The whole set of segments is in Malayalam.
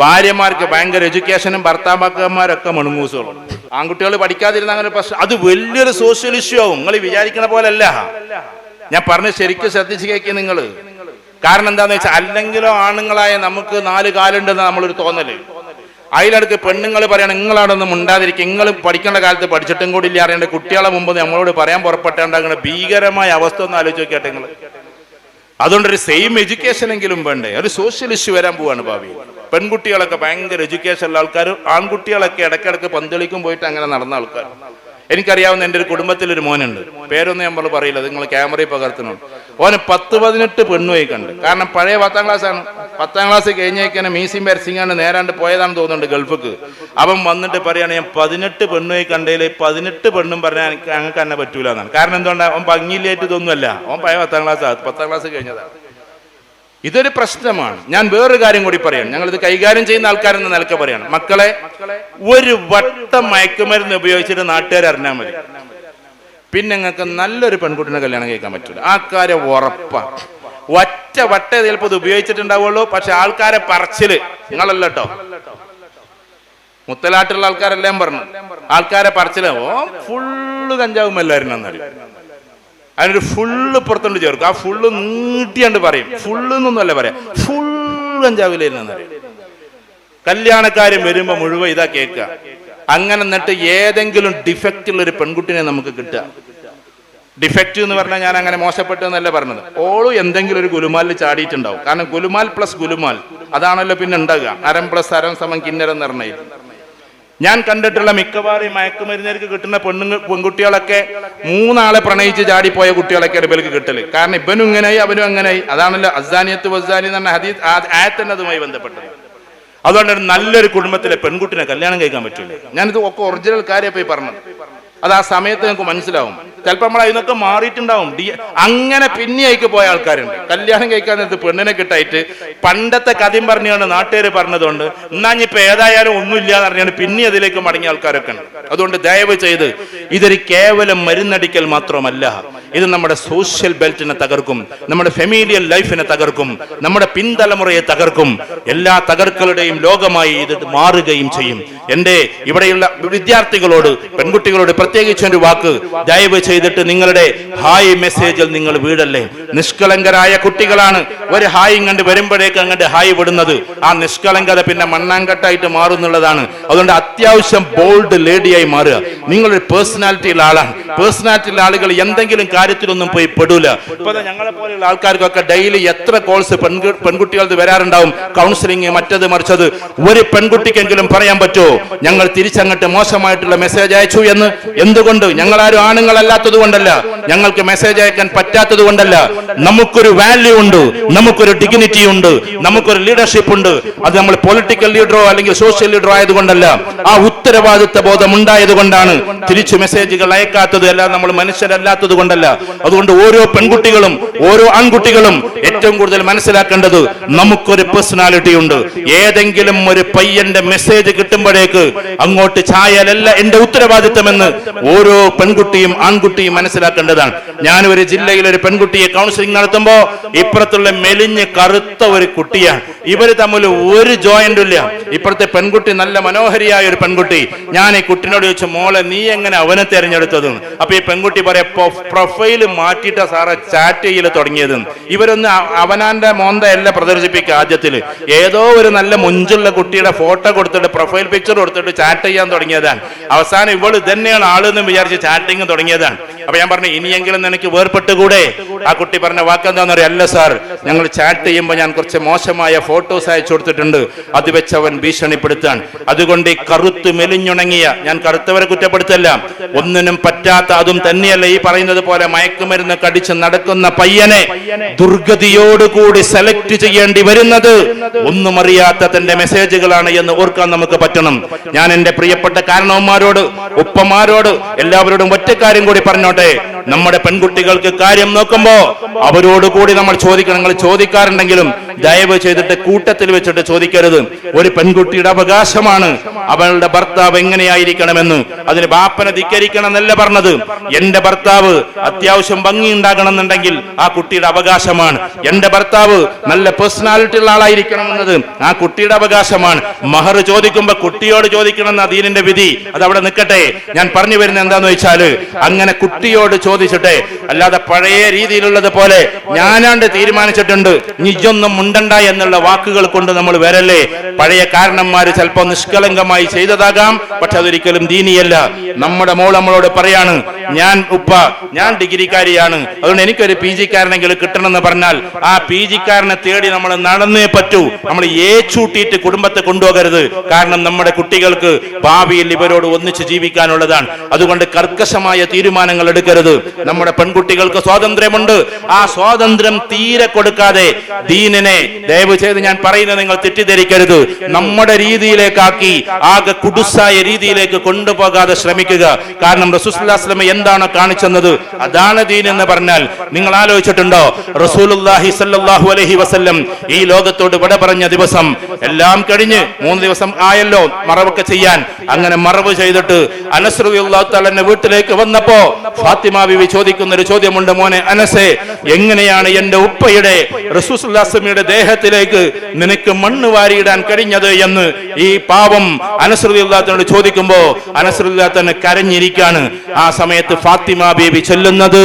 ഭാര്യമാർക്ക് ഭയങ്കര എഡ്യൂക്കേഷനും ഭർത്താക്കന്മാരൊക്കെ മണുങ്ങൂസുകളും. ആൺകുട്ടികൾ പഠിക്കാതിരുന്ന അങ്ങനെ പ്രശ്നം. അത് വലിയൊരു സോഷ്യൽ ഇഷ്യൂ ആവും. നിങ്ങൾ വിചാരിക്കണ പോലെ അല്ല ഞാൻ പറഞ്ഞ് ശരിക്കും ശ്രദ്ധിച്ച് കേൾക്കുക നിങ്ങൾ കാരണം എന്താന്ന് വെച്ചാൽ അല്ലെങ്കിലോ ആണുങ്ങളായ നമുക്ക് നാല് കാലുണ്ടെന്ന് നമ്മളൊരു തോന്നൽ. അതിലടുത്ത് പെണ്ണുങ്ങൾ പറയണം നിങ്ങളാടൊന്നും ഉണ്ടാതിരിക്കും നിങ്ങൾ പഠിക്കേണ്ട കാലത്ത് പഠിച്ചിട്ടും കൂടി ഇല്ല. അറിയേണ്ട കുട്ടികളെ മുമ്പ് നമ്മളോട് പറയാൻ പുറപ്പെട്ടുണ്ടാകുന്ന ഭീകരമായ അവസ്ഥ ഒന്ന് ആലോചിച്ച് നോക്കിയാട്ടെ നിങ്ങൾ അതുകൊണ്ട് ഒരു സെയിം എഡ്യൂക്കേഷൻ എങ്കിലും വേണ്ടേ? ഒരു സോഷ്യൽ ഇഷ്യൂ വരാൻ പോവാണ് ഭാവി. പെൺകുട്ടികളൊക്കെ ഭയങ്കര എഡ്യൂക്കേഷൻ ഉള്ള ആൾക്കാർ ആൺകുട്ടികളൊക്കെ ഇടയ്ക്കിടയ്ക്ക് പന്തളിക്കും പോയിട്ട് അങ്ങനെ നടന്ന ആൾക്കാർ എനിക്കറിയാവുന്ന എന്റെ ഒരു കുടുംബത്തിൽ ഒരു മോനുണ്ട്. പേരൊന്നും നമ്മൾ പറയില്ല നിങ്ങൾ ക്യാമറയിൽ പകർത്തണം ഓന് പത്ത് പതിനെട്ട് പെണ്ണുപോയി കണ്ട്. കാരണം പഴയ പത്താം ക്ലാസ് ആണ്. പത്താം ക്ലാസ് കഴിഞ്ഞേക്കാണ് മീസിയും പരസിങ്ങാണ്ട് നേരാണ്ട് പോയതാണെന്ന് തോന്നുന്നുണ്ട് ഗൾഫിക്ക്. അവൻ വന്നിട്ട് പറയാണ് ഞാൻ പതിനെട്ട് പെണ്ണുപോയി കണ്ടതിൽ പതിനെട്ട് പെണ്ണും പറഞ്ഞാൽ എനിക്ക് തന്നെ പറ്റൂല എന്നാണ് കാരണം എന്തുകൊണ്ടാണ് അവൻ ഭംഗിയിലേറ്റ് ഇതൊന്നുമല്ല. അവൻ പഴയ പത്താം ക്ലാസ് പത്താം ക്ലാസ് കഴിഞ്ഞതാണ് ഇതൊരു പ്രശ്നമാണ്. ഞാൻ വേറൊരു കാര്യം കൂടി പറയാം ഞങ്ങൾ ഇത് കൈകാര്യം ചെയ്യുന്ന ആൾക്കാരെന്ന നിലയ്ക്ക് പറയണം. മക്കളെ ഒരു വട്ടം മയക്കുമരുന്ന് ഉപയോഗിച്ചിട്ട് നാട്ടുകാർ അറിഞ്ഞാൽ മതി. പിന്നെ നിങ്ങൾക്ക് നല്ലൊരു പെൺകുട്ടിനെ കല്യാണം കഴിക്കാൻ പറ്റില്ല ആ കാര്യം ഉറപ്പാണ് ഒറ്റ വട്ടേ ചിലപ്പോൾ ഇത് ഉപയോഗിച്ചിട്ടുണ്ടാവുള്ളൂ. പക്ഷെ ആൾക്കാരെ പറച്ചിൽ. നിങ്ങളല്ല കേട്ടോ മുത്തലാട്ടുള്ള ആൾക്കാരെല്ലാം പറഞ്ഞു. ആൾക്കാരെ പറച്ചിൽ. ഓ ഫുള്ള് കഞ്ചാവും എല്ലാവരും എന്നറിയും അതിനൊരു ഫുള്ള് പുറത്തോണ്ട് ചേർക്കും. ആ ഫുള്ള് നീട്ടിയാണ്ട് പറയും. ഫുള്ള് എന്നൊന്നുമല്ല പറയാം. ഫുൾ കഞ്ചാവിലായിരുന്നു അറിയും കല്യാണക്കാരും വരുമ്പോൾ മുഴുവൻ ഇതാ കേൾക്കുക അങ്ങനെ എന്നിട്ട് ഏതെങ്കിലും ഡിഫക്റ്റ് ഉള്ള ഒരു പെൺകുട്ടിനെ നമുക്ക് കിട്ടുക. ഡിഫക്റ്റ് എന്ന് പറഞ്ഞാൽ ഞാൻ അങ്ങനെ മോശപ്പെട്ടു എന്നല്ല പറഞ്ഞത്. ഓളും എന്തെങ്കിലും ഒരു ഗുലുമാലിൽ ചാടിയിട്ടുണ്ടാവും. കാരണം ഗുലുമാൽ പ്ലസ് ഗുലുമാൽ. അതാണല്ലോ പിന്നെ ഉണ്ടാകുക അരം പ്ലസ് അരം സമം കിന്നരം നിർണയം ഞാൻ കണ്ടിട്ടുള്ള മിക്കവാറും മയക്കുമരുന്നേർക്ക് കിട്ടുന്ന പെണ്ണുങ്ങൾ പെൺകുട്ടികളൊക്കെ മൂന്നാളെ പ്രണയിച്ച് ചാടിപ്പോയ കുട്ടികളൊക്കെ ഇവർക്ക് കിട്ടൽ. കാരണം ഇവനും ഇങ്ങനെയായി അവനും അങ്ങനെയായി. അതാണല്ലോ അസാനിയത്ത് വസാനി എന്ന് പറഞ്ഞ ഹദീസ് ആയത്തന്നെ അതുമായി ബന്ധപ്പെട്ടത്. അതുകൊണ്ട് നല്ലൊരു കുടുംബത്തിലെ പെൺകുട്ടിനെ കല്യാണം കഴിക്കാൻ പറ്റില്ല. ഞാനിത് ഒക്കെ ഒറിജിനൽ കാര്യമായി പറഞ്ഞത്. അത് ആ സമയത്ത് നിങ്ങൾക്ക് മനസ്സിലാവും. ചിലപ്പോൾ നമ്മൾ അതിനൊക്കെ മാറിയിട്ടുണ്ടാവും. ഡി അങ്ങനെ പിന്നെയായിക്ക് പോയ ആൾക്കാരുണ്ട്. കല്യാണം കഴിക്കാൻ നേരത്ത് പെണ്ണിനെ കിട്ടായിട്ട് പണ്ടത്തെ കഥയും പറഞ്ഞുകൊണ്ട് നാട്ടുകാർ പറഞ്ഞതുകൊണ്ട് എന്നാ ഇപ്പൊ ഏതായാലും ഒന്നുമില്ല എന്ന് പറഞ്ഞാണ് പിന്നെ അതിലേക്ക് മടങ്ങിയ ആൾക്കാരൊക്കെ ഉണ്ട്. അതുകൊണ്ട് ദയവ് ചെയ്ത് ഇതൊരു കേവലം മരുന്നടിക്കൽ മാത്രമല്ല. ഇത് നമ്മുടെ സോഷ്യൽ ബെൽറ്റിനെ തകർക്കും. നമ്മുടെ ഫെമീലിയൽ ലൈഫിനെ തകർക്കും. നമ്മുടെ പിൻതലമുറയെ തകർക്കും. എല്ലാ തകർക്കളുടെയും ലോകമായി ഇത് മാറുകയും ചെയ്യും. എന്റെ ഇവിടെയുള്ള വിദ്യാർത്ഥികളോട് പെൺകുട്ടികളോട് പ്രത്യേകിച്ച് ഒരു വാക്ക് ദയവ് ചെയ്തിട്ട് നിങ്ങളുടെ ഹായ് മെസ്സേജിൽ നിങ്ങൾ വീടല്ലേ? നിഷ്കളങ്കരായ കുട്ടികളാണ്. ഒരു ഹായും കണ്ട് വരുമ്പോഴേക്ക് അങ്ങോട്ട് ഹായ് വിടുന്നത്. ആ നിഷ്കളങ്കത പിന്നെ മണ്ണാങ്കട്ടായിട്ട് മാറുന്നുള്ളതാണ്. അതുകൊണ്ട് അത്യാവശ്യം ബോൾഡ് ലേഡിയായി മാറുക. നിങ്ങളൊരു പേഴ്സണാലിറ്റിയുള്ള ആളാണ്. പേഴ്സണാലിറ്റിയുള്ള ആളുകൾ എന്തെങ്കിലും കാര്യത്തിലൊന്നും പോയി പെടൂല. ഇപ്പൊ ഞങ്ങളെ പോലെയുള്ള ആൾക്കാർക്കൊക്കെ ഡെയിലി എത്ര കോൾസ് പെൺകുട്ടികൾക്ക് വരാറുണ്ടാവും? കൗൺസിലിംഗ് മറ്റത് മറിച്ചത്. ഒരു പെൺകുട്ടിക്കെങ്കിലും പറയാൻ പറ്റുമോ? ഞങ്ങൾ തിരിച്ചങ്ങട്ട് മോശമായിട്ടുള്ള മെസ്സേജ് അയച്ചു എന്ന്? എന്തുകൊണ്ട്? ഞങ്ങൾ ആരും ആണുങ്ങളല്ലാത്തത് കൊണ്ടല്ല. ഞങ്ങൾക്ക് മെസ്സേജ് അയക്കാൻ പറ്റാത്തത് കൊണ്ടല്ല. നമുക്കൊരു വാല്യൂ ഉണ്ട്. നമുക്കൊരു ഡിഗ്നിറ്റി ഉണ്ട്. നമുക്കൊരു ലീഡർഷിപ്പ് ഉണ്ട്. അത് നമ്മൾ പൊളിറ്റിക്കൽ ലീഡറോ അല്ലെങ്കിൽ സോഷ്യൽ ലീഡറോ ആയതുകൊണ്ടല്ല. ആ ഉത്തരവാദിത്ത ബോധം ഉണ്ടായത് കൊണ്ടാണ് തിരിച്ചു മെസ്സേജുകൾ അയക്കാത്തത് അല്ല നമ്മൾ മനുഷ്യരല്ലാത്തത് കൊണ്ടല്ല. അതുകൊണ്ട് ഓരോ പെൺകുട്ടികളും ഓരോ ആൺകുട്ടികളും ഏറ്റവും കൂടുതൽ മനസ്സിലാക്കേണ്ടത് നമുക്കൊരു പേഴ്സണാലിറ്റി ഉണ്ട്. ഏതെങ്കിലും ഒരു പയ്യന്റെ മെസ്സേജ് കിട്ടുമ്പോഴേക്ക് അങ്ങോട്ട് ചായാലല്ല എന്റെ ഉത്തരവാദിത്തമെന്ന് ഓരോ പെൺകുട്ടിയും ആൺകുട്ടിയും മനസ്സിലാക്കേണ്ടതാണ്. ഞാൻ ഒരു ജില്ലയിൽ ഒരു പെൺകുട്ടിയെ കൗൺസിലിംഗ് നടത്തുമ്പോ ഇപ്പുറത്തുള്ള മെലിഞ്ഞ് കറുത്ത ഒരു കുട്ടിയാണ്. ഇവർ തമ്മിൽ ഒരു ജോയിന്റും ഇല്ല. ഇപ്പുറത്തെ പെൺകുട്ടി നല്ല മനോഹരിയായ ഒരു പെൺകുട്ടി. ഞാൻ ഈ കുട്ടിനോട് ചോദിച്ചു മോളെ നീ എങ്ങനെ അവനെ തെരഞ്ഞെടുത്തത്? അപ്പൊ ഈ പെൺകുട്ടി പറയാ പ്രൊഫൈൽ മാറ്റിയിട്ടാ സാറെ ചാറ്റ് ചെയ്യൽ തുടങ്ങിയത്. ഇവരൊന്ന് അവനാന്റെ മോന്തയല്ല പ്രദർശിപ്പിക്കുക ആദ്യത്തിൽ ഏതോ ഒരു നല്ല മുഞ്ചുള്ള കുട്ടിയുടെ ഫോട്ടോ കൊടുത്തിട്ട് പ്രൊഫൈൽ പിക്ചർ കൊടുത്തിട്ട് ചാറ്റ് ചെയ്യാൻ തുടങ്ങിയതാണ്. അവസാനം ഇവൾ ഇതന്നെയാണ് ആളെന്ന് വിചാരിച്ച് ചാറ്റിങ് തുടങ്ങിയതാണ്. അപ്പൊ ഞാൻ പറഞ്ഞു ഇനിയെങ്കിലും നിനക്ക് വേർപെട്ടുകൂടെ ആ കുട്ടി പറഞ്ഞ വാക്കെന്താന്ന് പറയാം അല്ല സാർ ഞങ്ങൾ ചാറ്റ് ചെയ്യുമ്പോൾ ഞാൻ കുറച്ച് മോശമായ ഫോട്ടോസ് അയച്ചു കൊടുത്തിട്ടുണ്ട്. അത് വെച്ച് അവൻ ഭീഷണിപ്പെടുത്താൻ. അതുകൊണ്ട് ഈ കറുത്ത് മെലിഞ്ഞുണങ്ങിയ ഞാൻ കറുത്തവരെ കുറ്റപ്പെടുത്തല്ല ഒന്നിനും പറ്റാത്ത അതും തന്നെയല്ല ഈ പറയുന്നത് പോലെ മയക്കുമരുന്ന് കടിച്ച് നടക്കുന്ന പയ്യനെ ദുർഗതിയോടുകൂടി സെലക്ട് ചെയ്യേണ്ടി വരുന്നത് ഒന്നും അറിയാത്ത തന്റെ മെസ്സേജുകളാണ് എന്ന് ഓർക്കാൻ നമുക്ക് പറ്റണം. ഞാൻ എന്റെ പ്രിയപ്പെട്ട കാരണവന്മാരോട് ഉപ്പമാരോട് എല്ലാവരോടും ഒറ്റക്കാര്യം കൂടി പറഞ്ഞോട്ടെ നമ്മുടെ പെൺകുട്ടികൾക്ക് കാര്യം നോക്കുമ്പോ അവരോട് കൂടി നമ്മൾ ചോദിക്കണം. നിങ്ങൾ ചോദിക്കാറുണ്ടെങ്കിലും ദയവ് ചെയ്തിട്ട് കൂട്ടത്തിൽ വെച്ചിട്ട് ചോദിക്കരുത്. ഒരു പെൺകുട്ടിയുടെ അവകാശമാണ് അവളുടെ ഭർത്താവ് എങ്ങനെയായിരിക്കണമെന്ന്. അതിന് ബാപ്പനെ ധിക്കരിക്കണം എന്നല്ല പറഞ്ഞത്. എന്റെ ഭർത്താവ് അത്യാവശ്യം ഭംഗി ഉണ്ടാകണമെന്നുണ്ടെങ്കിൽ ആ കുട്ടിയുടെ അവകാശമാണ്. എന്റെ ഭർത്താവ് നല്ല പേഴ്സണാലിറ്റി ഉള്ള ആളായിരിക്കണം എന്നത് ആ കുട്ടിയുടെ അവകാശമാണ്. മഹർ ചോദിക്കുമ്പോ കുട്ടിയോട് ചോദിക്കണം എന്ന ദീനിന്റെ വിധി. അത് അവിടെ നിൽക്കട്ടെ ഞാൻ പറഞ്ഞു വരുന്നത് എന്താന്ന് വെച്ചാൽ അങ്ങനെ കുട്ടിയോട് ചോദിച്ചിട്ടെ അല്ലാതെ പഴയ രീതിയിലുള്ളത് പോലെ ഞാനാണ്ട് തീരുമാനിച്ചിട്ടുണ്ട്. നിജൊന്നും മുണ്ടണ്ട എന്നുള്ള വാക്കുകൾ കൊണ്ട് നമ്മൾ വരല്ലേ? പഴയ കാരണന്മാര് ചിലപ്പോ നിഷ്കളങ്കമായി ചെയ്തതാകാം പക്ഷെ അതൊരിക്കലും ദീനിയല്ല. നമ്മുടെ മോൾ നമ്മളോട് പറയാണ് ഞാൻ ഉപ്പ ഞാൻ ഡിഗ്രിക്കാരിയാണ്. അതുകൊണ്ട് എനിക്കൊരു പി ജിക്കാരനെങ്കിലും കിട്ടണമെന്ന് പറഞ്ഞാൽ ആ പി ജിക്കാരനെ തേടി നമ്മൾ നടന്നേ പറ്റൂ. നമ്മൾ ഏച്ചൂട്ടിയിട്ട് കുടുംബത്തെ കൊണ്ടുപോകരുത്. കാരണം നമ്മുടെ കുട്ടികൾക്ക് ഭാവിയിൽ ഇവരോട് ഒന്നിച്ച് ജീവിക്കാനുള്ളതാണ്. അതുകൊണ്ട് കർക്കശമായ തീരുമാനങ്ങൾ എടുക്കരുത്. നമ്മുടെ പെൺകുട്ടികൾക്ക് സ്വാതന്ത്ര്യമുണ്ട്. ആ സ്വാതന്ത്ര്യം തീരെ കൊടുക്കാതെ ദീനിനെ ദയവ് ചെയ്ത് ഞാൻ പറയുന്നത് നിങ്ങൾ തെറ്റിദ്ധരിക്കരുത്. നമ്മുടെ രീതിയിലേക്കാക്കി ആകെ കുടുസായ രീതിയിലേക്ക് കൊണ്ടുപോകാതെ ശ്രമിക്കുക. കാരണം റസൂസ്ലാസ്ലമ എന്താണോ കാണിച്ചെന്നത്? അതാണ് ദീൻ എന്ന് പറഞ്ഞാൽ നിങ്ങൾ ആലോചിച്ചിട്ടുണ്ടോ? റസൂലുല്ലാഹി അലൈഹി വസല്ലം ഈ ലോകത്തോട് വിട പറഞ്ഞ ദിവസം എല്ലാം കഴിഞ്ഞ് മൂന്ന് ദിവസം ആയല്ലോ മറവൊക്കെ ചെയ്യാൻ. അങ്ങനെ മറവ് ചെയ്തിട്ട് അനസ്രുല്ലാത്തലന്റെ വീട്ടിലേക്ക് വന്നപ്പോ ഫാത്തിമ ബിവി ചോദിക്കുന്ന ഒരു ചോദ്യമുണ്ട് മോനെ അനസേ എങ്ങനെയാണ് എന്റെ ഉപ്പയുടെ റസൂസുല്ലാസ്മിയുടെ ദേഹത്തിലേക്ക് നിനക്ക് മണ്ണ് വാരിയിടാൻ കഴിഞ്ഞത് എന്ന് ഈ പാവം അനസ്രുല്ലാത്തനോട് ചോദിക്കുമ്പോ അനസ്രുല്ലാത്തന്നെ കരഞ്ഞിരിക്കാണ്. ആ സമയത്ത് ഫാത്തിമ ബേബി ചൊല്ലുന്നത്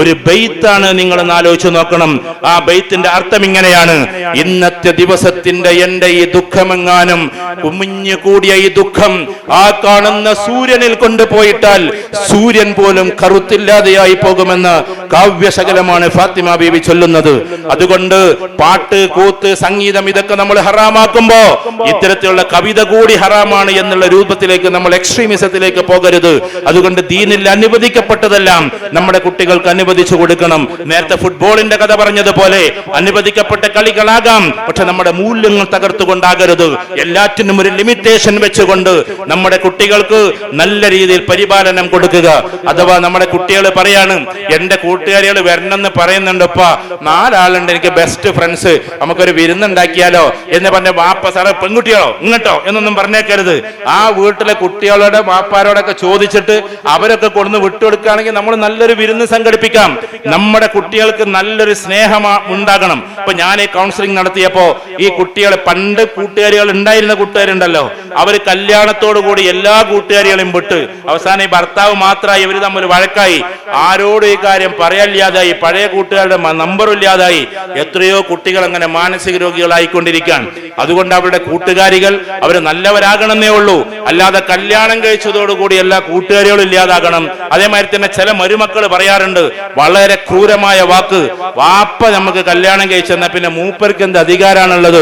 ഒരു ബെയ്ത്താണ് നിങ്ങൾ ആലോചിച്ച് നോക്കണം. ആ ബെയ്ത്തിന്റെ അർത്ഥം ഇങ്ങനെയാണ്. ഇന്നത്തെ ദിവസത്തിന്റെ എന്റെ ഈ ദുഃഖമെങ്ങാനും കുമിഞ്ഞു കൂടിയ ഈ ദുഃഖം ആ കാണുന്ന സൂര്യനിൽ കൊണ്ടുപോയിട്ടാൽ സൂര്യൻ പോലും കറുത്തില്ലാതെയായി പോകുമെന്ന് കാവ്യശകലമാണ് ഫാത്തിമ ബീവി ചൊല്ലുന്നത്. അതുകൊണ്ട് പാട്ട് കൂത്ത് സംഗീതം ഇതൊക്കെ നമ്മൾ ഹറാമാക്കുമ്പോ ഇത്തരത്തിലുള്ള കവിത കൂടി ഹറാമാണ് എന്നുള്ള രൂപത്തിലേക്ക് നമ്മൾ എക്സ്ട്രീമിസത്തിലേക്ക് പോകരുത്. അതുകൊണ്ട് ദീനിൽ അനുവദിക്കപ്പെട്ടതെല്ലാം നമ്മുടെ കുട്ടികൾക്ക് അനുവദിച്ചു കൊടുക്കണം. നേരത്തെ ഫുട്ബോളിന്റെ കഥ പറഞ്ഞതുപോലെ അനുവദിക്കപ്പെട്ട കളികളാകാം. പക്ഷെ നമ്മുടെ മൂല്യങ്ങൾ തകർത്തുകൊണ്ടാകരുത്. എല്ലാറ്റിനും ഒരു ലിമിറ്റേഷൻ വെച്ചുകൊണ്ട് നമ്മുടെ കുട്ടികൾക്ക് നല്ല രീതിയിൽ പരിപാലനം കൊടുക്കുക. അഥവാ നമ്മുടെ കുട്ടികൾ പറയാണ് എന്റെ കൂട്ടുകാരികൾ വരണമെന്ന് പറയുന്നുണ്ടപ്പ. നാലാളുണ്ട് എനിക്ക് ബെസ്റ്റ് ഫ്രണ്ട്സ് നമുക്കൊരു വിരുന്നുണ്ടാക്കിയാലോ എന്ന് പറഞ്ഞ വാപ്പ സാറേ പെൺകുട്ടികളോ ഇങ്ങോട്ടോ? എന്നൊന്നും പറഞ്ഞേക്കരുത്. ആ വീട്ടിലെ കുട്ടികളോടെ വാപ്പാരോടൊക്കെ ചോദിച്ചിട്ട് അവരൊക്കെ കൊണ്ടുവന്ന് വിട്ടുകൊടുക്കുകയാണെങ്കിൽ നമ്മൾ നല്ലൊരു വിരുന്ന് സംഘടിപ്പിക്കാം. നമ്മുടെ കുട്ടികൾക്ക് നല്ലൊരു സ്നേഹം ഉണ്ടാകണം. ഇപ്പൊ ഞാൻ ഈ കൗൺസിലിംഗ് നടത്തിയപ്പോ ഈ കുട്ടികളെ പണ്ട് കൂട്ടുകാരികൾ ഉണ്ടായിരുന്ന കൂട്ടുകാരുണ്ടല്ലോ. അവർ കല്യാണത്തോടു കൂടി എല്ലാ കൂട്ടുകാരികളെയും വിട്ട് അവസാനം ഈ ഭർത്താവ് മാത്രമായി ഇവർ തമ്മിൽ വഴക്കായി. ആരോടും ഈ കാര്യം പറയാനില്ലാതായി. പഴയ കൂട്ടുകാരുടെ നമ്പർ ഇല്ലാതായി. എത്രയോ കുട്ടികൾ അങ്ങനെ മാനസിക രോഗികളായിക്കൊണ്ടിരിക്കുകയാണ്. അതുകൊണ്ട് അവരുടെ കൂട്ടുകാരികൾ അവർ നല്ലവരാകണമെന്നേ ഉള്ളൂ. അല്ലാതെ കല്യാണം കഴിച്ചതോടുകൂടി എല്ലാ കൂട്ടുകാരികളും ഇല്ലാതാകണം. അതേമാതിരി തന്നെ ചില മരുമക്കൾ പറയാറുണ്ട് വളരെ ക്രൂരമായ വാക്ക്. വാപ്പ നമുക്ക് കല്യാണം കഴിച്ചെന്ന പിന്നെ മൂപ്പർക്ക് എന്ത് അധികാരമാണുള്ളത്?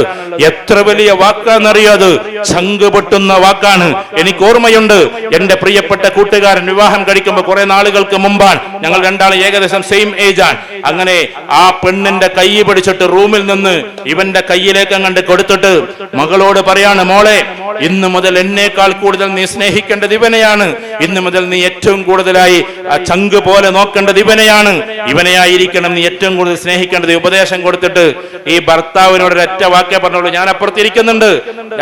എത്ര വലിയ വാക്കാണെന്നറിയോ അത്? ചങ്ക് പൊട്ടുന്ന വാക്കാണ്. എനിക്ക് ഓർമ്മയുണ്ട് എന്റെ പ്രിയപ്പെട്ട കൂട്ടുകാരൻ വിവാഹം കഴിക്കുമ്പോൾ കുറെ നാളുകൾക്ക് മുമ്പാണ് ഞങ്ങൾ രണ്ടാളും ഏകദേശം സെയിം ഏജ് ആണ്. അങ്ങനെ ആ പെണ്ണിന്റെ കൈ പിടിച്ചിട്ട് റൂമിൽ നിന്ന് ഇവന്റെ കയ്യിലേക്ക് കണ്ട് കൊടുത്തിട്ട് മകളോട് പറയാണ് മോളെ ഇന്ന് മുതൽ എന്നേക്കാൾ കൂടുതൽ നീ സ്നേഹിക്കേണ്ടത് ഇവനെയാണ്. ഇന്ന് മുതൽ നീ ഏറ്റവും കൂടുതലായി ആ ചങ്ക് പോലെ നോക്കേണ്ടത് ഇവനെയാണ്. ഇവനെയായിരിക്കണം നീ ഏറ്റവും കൂടുതൽ സ്നേഹിക്കേണ്ടത്. ഉപദേശം കൊടുത്തിട്ട് ഈ ഭർത്താവിനോട് ഒരൊറ്റ വാക്കേ പറഞ്ഞോളൂ ഞാൻ അപ്പുറത്തിരിക്കുന്നുണ്ട്.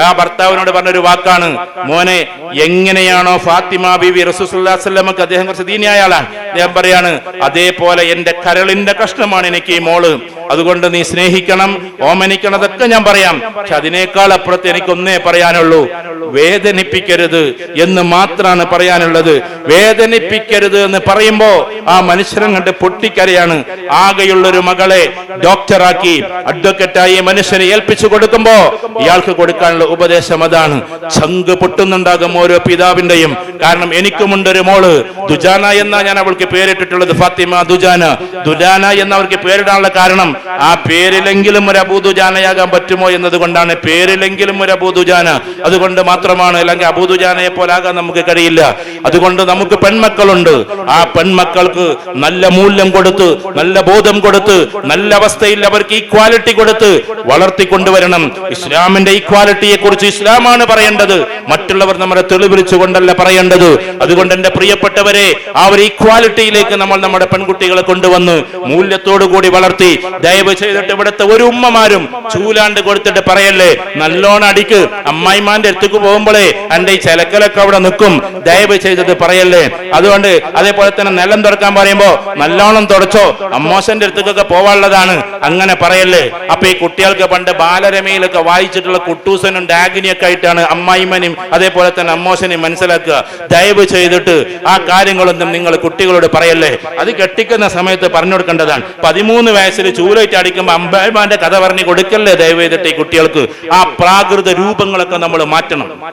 ആ ഭർത്താവിനോട് പറഞ്ഞൊരു വാക്കാണ്. മോനെ എങ്ങനെയാണോ ഫാത്തിമ ബിബി റസൂസുല്ലാസ്ലമക്ക് അദ്ദേഹം കുറച്ച് ദീനിയായ ആളാണ്. അദ്ദേഹം പറയാണ് അതേപോലെ എന്റെ കരളിന്റെ കഷ്ണമാണ് എനിക്ക് ഈ മോൾ. അതുകൊണ്ട് നീ സ്നേഹിക്കണം ഓമനിക്കണം അതൊക്കെ ഞാൻ പറയാം. പക്ഷെ അതിനേക്കാൾ അപ്പുറത്ത് എനിക്കൊന്നേ പറയാനുള്ളൂ. വേദനിപ്പിക്കരുത് എന്ന് മാത്രമാണ് പറയാനുള്ളത്. വേദനിപ്പിക്കരുത് എന്ന് പറയുമ്പോ ആ മനുഷ്യനെ കണ്ട് പൊട്ടിക്കരയാണ്. ആകെയുള്ളൊരു മകളെ ഡോക്ടറാക്കി അഡ്വക്കറ്റായി മനുഷ്യനെ ഏൽപ്പിച്ചു കൊടുക്കുമ്പോ ഇയാൾക്ക് കൊടുക്കാനുള്ള ഉപദേശം അതാണ്. ചങ്ക് പൊട്ടുന്നുണ്ടാകും ഓരോ പിതാവിന്റെയും. കാരണം എനിക്കുമുണ്ട് ഒരു മോൾ. ദുജാന എന്ന ഞാൻ അവൾക്ക് പേരിട്ടിട്ടുള്ളത് ഫാത്തിമ ദുജാന. ദുജാന എന്ന അവർക്ക് പേരിടാനുള്ള കാരണം ആ പേരിലെങ്കിലും ഒരു അബൂദുജാനയാകാൻ പറ്റുമോ എന്നതുകൊണ്ടാണ് പേരിലെങ്കിലും ഒരു അബൂദുജാന. അതുകൊണ്ട് മാത്രമാണ് അല്ലെങ്കിൽ അബൂദുജാനയെ പോലാകാൻ നമുക്ക് കഴിയില്ല. അതുകൊണ്ട് നമുക്ക് പെൺമക്കളുണ്ട്. ആ പെൺമക്കൾക്ക് നല്ല മൂല്യം കൊടുത്ത് നല്ല ബോധം കൊടുത്ത് നല്ല അവസ്ഥയിൽ അവർക്ക് ഈക്വാലിറ്റി കൊടുത്ത് വളർത്തിക്കൊണ്ടുവരണം. ഇസ്ലാമിന്റെ ഈക്വാലിറ്റിയെ കുറിച്ച് ഇസ്ലാമാണ് പറയേണ്ടത്. മറ്റുള്ളവർ നമ്മളെ തെളിവിളിച്ചുകൊണ്ടല്ല പറയേണ്ടത്. അതുകൊണ്ട് എന്റെ പ്രിയപ്പെട്ടവരെ ആ ഒരു ഈക്വാലിറ്റിയിലേക്ക് നമ്മൾ നമ്മുടെ പെൺകുട്ടികളെ കൊണ്ടുവന്ന് മൂല്യത്തോടു കൂടി വളർത്തി ദയവ് ചെയ്തിട്ട് ഇവിടുത്തെ ഒരു ഉമ്മമാരും ചൂലാണ്ട് കൊടുത്തിട്ട് പറയല്ലേ? നല്ലോണം അടിക്ക്. അമ്മായിമാന്റെ അടുത്തേക്ക് പോകുമ്പോഴേ എന്റെ ഈ ചിലക്കലൊക്കെ അവിടെ നിൽക്കും. ദയവ് ചെയ്തിട്ട് പറയല്ലേ? അതുകൊണ്ട് അതേപോലെ തന്നെ നിലം തുറക്കാൻ പറയുമ്പോ നല്ലോണം തുടച്ചോ. അമ്മോശന്റെ അടുത്തേക്കൊക്കെ പോവാനുള്ളതാണ്. അങ്ങനെ പറയല്ലേ? അപ്പൊ ഈ കുട്ടികൾക്ക് പണ്ട് ബാലരമയിലൊക്കെ വായിച്ചിട്ടുള്ള കുട്ടൂസനും ഡാഗിനിയൊക്കെ ആയിട്ടാണ് അമ്മായിമ്മനും അതേപോലെ തന്നെ അമ്മോശനെയും മനസ്സിലാക്കുക. ദയവ് ചെയ്തിട്ട് ആ കാര്യങ്ങളൊന്നും നിങ്ങൾ കുട്ടികളോട് പറയല്ലേ? അത് കെട്ടിക്കുന്ന സമയത്ത് പറഞ്ഞു കൊടുക്കേണ്ടതാണ്. പതിമൂന്ന് വയസ്സിൽ ചൂലയിട്ട് അടിക്കുമ്പോൾ അമ്പാന്റെ കഥ പറഞ്ഞ് കൊടുക്കല്ലേ ദയവേദിട്ട് ഈ കുട്ടികൾക്ക്? ആ പ്രാകൃത രൂപങ്ങളൊക്കെ നമ്മൾ മാറ്റണം.